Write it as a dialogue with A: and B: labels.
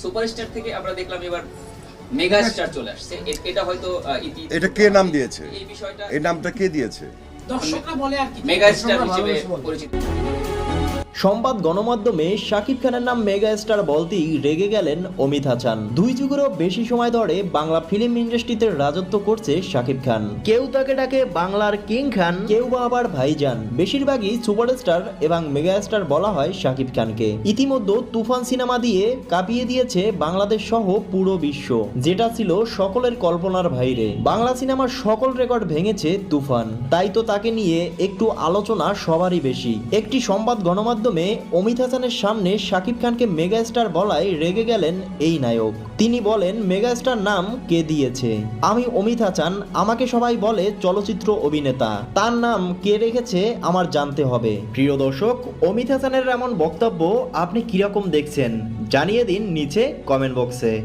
A: Superstar থেকে আমরা দেখলাম এবার মেগা স্টার চলে আসছে। এটা হয়তো আহ,
B: এটা কে নাম দিয়েছে?
A: এই বিষয়টা
B: এই নামটা কে দিয়েছে?
C: দর্শকরা বলে আর কি।
A: মেগা স্টার হিসেবে পরিচিত।
D: সংবাদ গণমাধ্যমে শাকিব খানের নাম মেগা স্টার বলতেই রেগে গেলেন অমিত হাসান দুই যুগেরও বেশি সময় ধরে বাংলা ফিল্ম ইন্ডাস্ট্রিতে রাজত্ব করছে শাকিব খান। কেউ তাকে ডাকে বাংলার কিং খান, কেউ বা আবার ভাইজান। বেশিরভাগই সুপারস্টার এবং মেগা স্টার বলা হয় শাকিব খানকে। ইতিমধ্যে তুফান সিনেমা দিয়ে কাঁপিয়ে দিয়েছে বাংলাদেশ সহ পুরো বিশ্ব। যেটা ছিল সকলের কল্পনার বাইরে। বাংলা সিনেমার সকল রেকর্ড ভেঙেছে তুফান। তাই তো তাকে নিয়ে একটু আলোচনা সবারই বেশি। একটি সংবাদ গণমাধ্যমে অমিত হাসানের সামনে শাকিব খানকে মেগা স্টার বলায় রেগে গেলেন এই নায়ক। তিনি বলেন মেগা স্টার নাম কে দিয়েছে? আমি অমিত হাসান, আমাকে সবাই বলে চলচ্চিত্র অভিনেতা। তার নাম কে রেখেছে আমার জানতে হবে। প্রিয় দর্শক, অমিত হাসানের এমন বক্তব্য আপনি কীরকম দেখছেন জানিয়ে দিন নিচে কমেন্ট বক্সে।